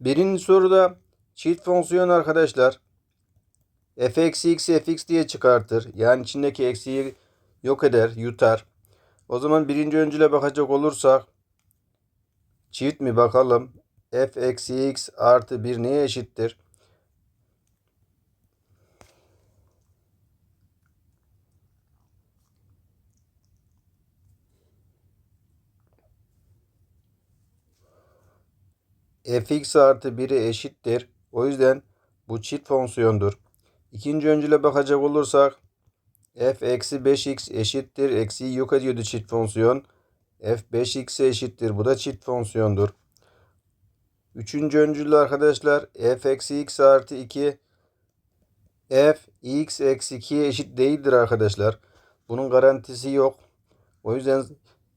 Birinci soruda çift fonksiyon arkadaşlar. f eksi x fx diye çıkartır. Yani içindeki eksiği yok eder, yutar. O zaman birinci öncüle bakacak olursak çift mi bakalım. f eksi x artı 1 neye eşittir? Fx artı 1'e eşittir. O yüzden bu çift fonksiyondur. İkinci öncüle bakacak olursak f eksi 5x eşittir. Eksiği yok ediyordu çift fonksiyon. f 5x'e eşittir. Bu da çift fonksiyondur. Üçüncü öncülle arkadaşlar f eksi x artı 2 f x eksi 2'ye eşit değildir arkadaşlar. Bunun garantisi yok. O yüzden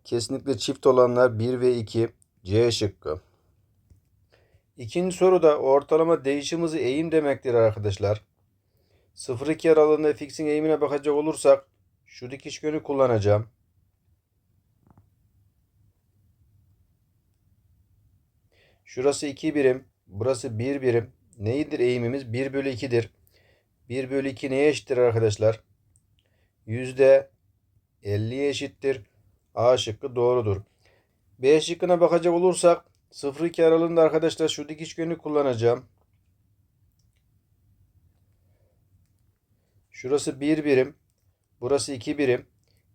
kesinlikle çift olanlar 1 ve 2 C şıkkı. İkinci soruda ortalama değişim hızı eğim demektir arkadaşlar. 0-2 aralığında fx'in eğimine bakacak olursak şu dikiş yönü kullanacağım. Şurası 2 birim. Burası 1 birim. Neydir eğimimiz? 1 bölü 2'dir. 1 bölü 2 neye eşittir arkadaşlar? Yüzde 50'ye eşittir. A şıkkı doğrudur. B şıkkına bakacak olursak 0-2 aralığında arkadaşlar şu dikiş yönü kullanacağım. Şurası 1 birim. Burası 2 birim.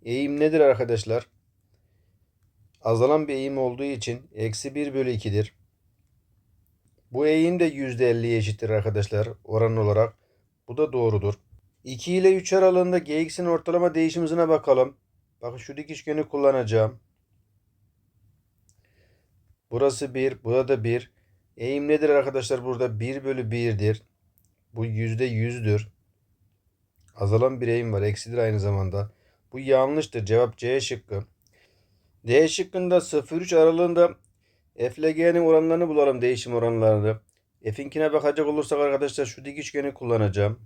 Eğim nedir arkadaşlar? Azalan bir eğim olduğu için eksi 1 bölü 2'dir. Bu eğim de %50'ye eşittir arkadaşlar oran olarak. Bu da doğrudur. 2 ile 3 aralığında gx'in ortalama değişim hızına bakalım. Bakın şu dikiş yönü kullanacağım. Burası 1, burada da 1. Eğim nedir arkadaşlar burada? 1 bölü 1'dir. Bu %100'dür. Azalan bir eğim var. Eksidir aynı zamanda. Bu yanlıştır. Cevap C şıkkı. D şıkkında 0-3 aralığında F ile G'nin oranlarını bulalım. Değişim oranlarını. F'inkine bakacak olursak arkadaşlar şu dik üçgeni kullanacağım.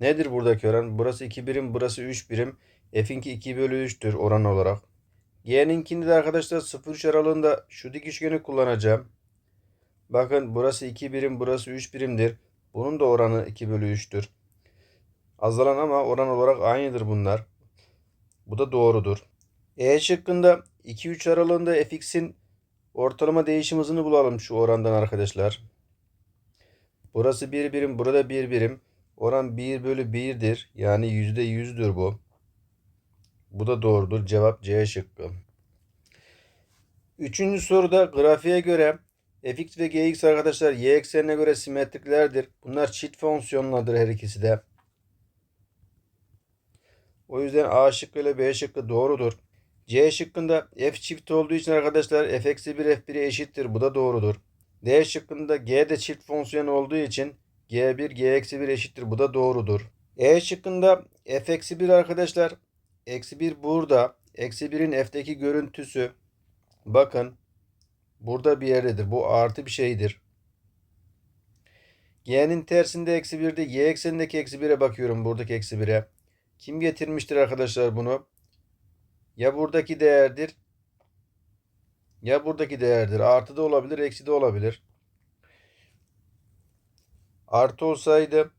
Nedir buradaki oran? Burası 2 birim, burası 3 birim. F'inki 2 bölü 3'tür oran olarak. G'ninkinde de arkadaşlar 0-3 aralığında şu dik üçgeni kullanacağım. Bakın burası 2 birim, burası 3 birimdir. Bunun da oranı 2 bölü 3'tür. Azalan ama oran olarak aynıdır bunlar. Bu da doğrudur. E şıkkında 2-3 aralığında fx'in ortalama değişim hızını bulalım şu orandan arkadaşlar. Burası 1 birim, burada 1 birim. Oran 1 bölü 1'dir. Yani %100'dür bu. Bu da doğrudur. Cevap C şıkkı. Üçüncü soruda grafiğe göre fx ve gx arkadaşlar y eksenine göre simetriklerdir. Bunlar çift fonksiyonlardır her ikisi de. O yüzden A şıkkı ile B şıkkı doğrudur. C şıkkında f çift olduğu için arkadaşlar f eksi 1 f1'e eşittir. Bu da doğrudur. D şıkkında g de çift fonksiyon olduğu için g1 g eksi 1 eşittir. Bu da doğrudur. E şıkkında f eksi 1 arkadaşlar eksi 1 burada. Eksi 1'in f'deki görüntüsü bakın burada bir yerdedir. Bu artı bir şeydir. G'nin tersinde eksi 1'de y eksenindeki eksi 1'e bakıyorum. Buradaki eksi 1'e. Kim getirmiştir arkadaşlar bunu? Ya buradaki değerdir ya buradaki değerdir. Artı da olabilir, eksi de olabilir. Artı olsaydı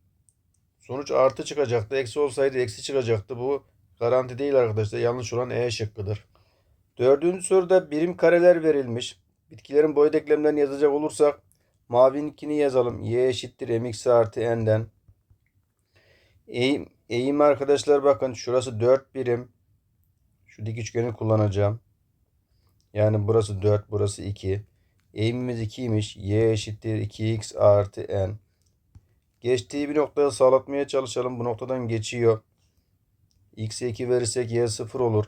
sonuç artı çıkacaktı. Eksi olsaydı eksi çıkacaktı. Bu garanti değil arkadaşlar. Yanlış olan E şıkkıdır. Dördüncü soruda birim kareler verilmiş. Bitkilerin boy denklemlerini yazacak olursak mavininkini yazalım. Y eşittir mx artı n'den. Eğim, eğim arkadaşlar bakın şurası 4 birim. Şu dik üçgeni kullanacağım. Yani burası 4, burası 2. Eğimimiz 2'ymiş. Y eşittir 2x artı n. Geçtiği bir noktaya sağlatmaya çalışalım. Bu noktadan geçiyor. X'e 2 verirsek y 0 olur.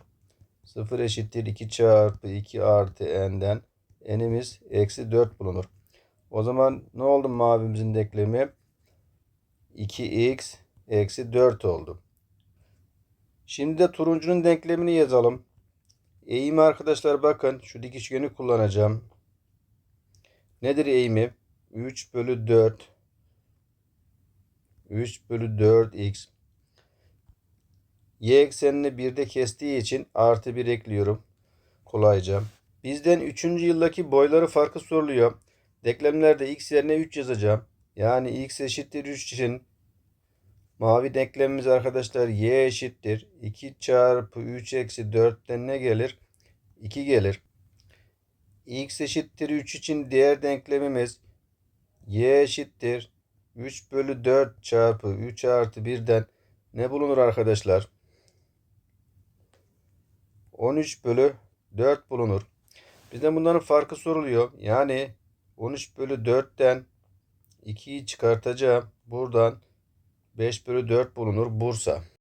0 eşittir 2 çarpı 2 artı n'den. n'imiz eksi 4 bulunur. O zaman ne oldu mavimizin denklemi? 2x eksi 4 oldu. Şimdi de turuncunun denklemini yazalım. Eğimi arkadaşlar bakın şu dik üçgeni kullanacağım. Nedir eğimi? 3 bölü 4 3 bölü 4x y eksenini 1'de kestiği için artı 1 ekliyorum. Kolayca. Bizden 3. yıldaki boyları farkı soruluyor. Denklemlerde x yerine 3 yazacağım. Yani x eşittir 3 için mavi denklemimiz arkadaşlar y eşittir. 2 çarpı 3 eksi 4'ten ne gelir? 2 gelir. x eşittir 3 için diğer denklemimiz y eşittir. 3 bölü 4 çarpı 3 artı 1'den ne bulunur arkadaşlar? 13 bölü 4 bulunur. Bizden bunların farkı soruluyor. Yani 13 bölü 4'ten 2'yi çıkartacağım. Buradan 5 bölü 4 bulunur Bursa.